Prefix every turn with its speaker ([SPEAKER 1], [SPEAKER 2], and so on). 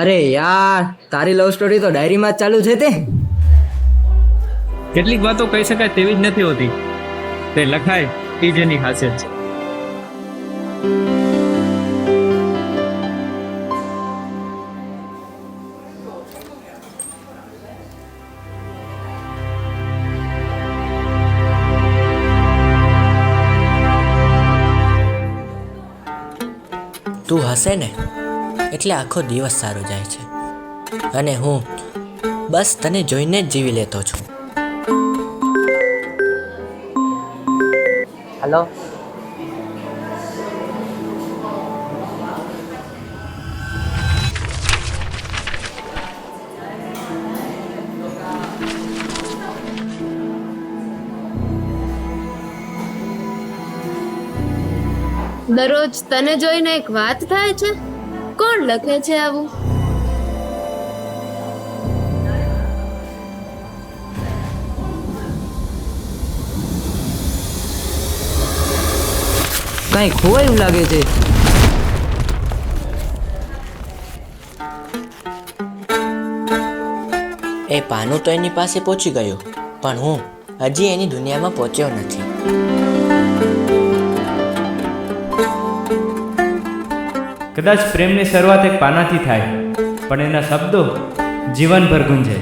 [SPEAKER 1] અરે યાર તારી લવ સ્ટોરી તો ડાયરીમાં જ ચાલુ છે તે.
[SPEAKER 2] કેટલીક વાતો કહી શકાય તેવી જ નથી હોતી. તે લખાય એ જેની ખાસિયત છે.
[SPEAKER 3] તું હસે ને? એટલે આખો દિવસ સારો જાય છે. અને હું બસ તને જોઈને જ જીવી લેતો છું. હલો
[SPEAKER 4] દરરોજ તને જોઈને એક વાત થાય છે? કોણ લખે છે આવું?
[SPEAKER 1] કાંઈ ખોવાયું લાગે છે.
[SPEAKER 3] એ પાનું તો એની પાસે પહોંચી ગયું પણ હું હજી એની દુનિયામાં પહોંચ્યો નથી.
[SPEAKER 5] કદાચ પ્રેમની શરૂઆત એક પાનાથી થાય પણ એના શબ્દો જીવનભર ગુંજે.